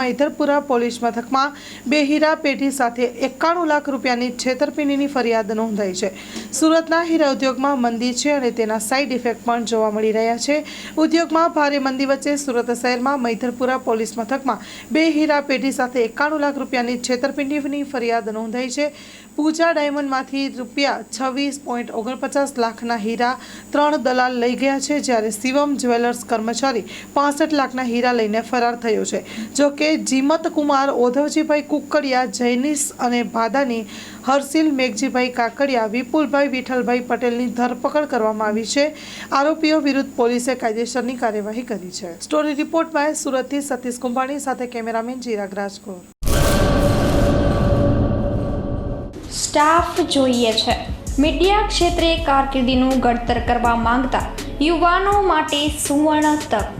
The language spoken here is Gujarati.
મૈધરપુરા પોલીસ મથકમાં બે હીરા પેઢી સાથે એકાણું લાખ રૂપિયાની છેતરપિંડીની ફરિયાદ નોંધાઈ છે. સુરતના હીરા ઉદ્યોગમાં મંદી છે અને તેના સાઇડ ઇફેક્ટ પણ જોવા મળી રહ્યા છે. ઉદ્યોગમાં ભારે મંદી વચ્ચે સુરત શહેરમાં મૈધરપુરા પોલીસ મથકમાં બે હીરા પેઢી સાથે એકાણું લાખ રૂપિયાની છેતરપિંડીની ફરિયાદ નોંધાઈ છે. પૂજા ડાયમંડમાંથી રૂપિયા છવ્વીસ પોઈન્ટ ઓગણપચાસ લાખના હીરા ત્રણ દલાલ લઈ ગયા છે, જ્યારે શિવમ જ્વેલર્સ કર્મચારી પાસઠ લાખના હીરા લઈને ફરાર થયો છે. જો કે જીમત કુમાર ઓધવજીભાઈ કુકડિયા, જૈનિસ અને ભાદાની હર્ષિલ મેઘજીભાઈ કાકડિયા, વિપુલભાઈ વિઠ્ઠલભાઈ પટેલની ધરપકડ કરવામાં આવી છે. આરોપીઓ વિરુદ્ધ પોલીસે કાયદેસરની કાર્યવાહી કરી છે. સ્ટોરી રિપોર્ટ બાય સુરતથી સતીશ કુંભાણી, સાથે કેમેરામેન ચિરાગ રાજકોર. સ્ટાફ જોઈએ છે. મીડિયા ક્ષેત્રે કારકિર્દીનું ઘડતર કરવા માંગતા યુવાનો માટે સુવર્ણ તક.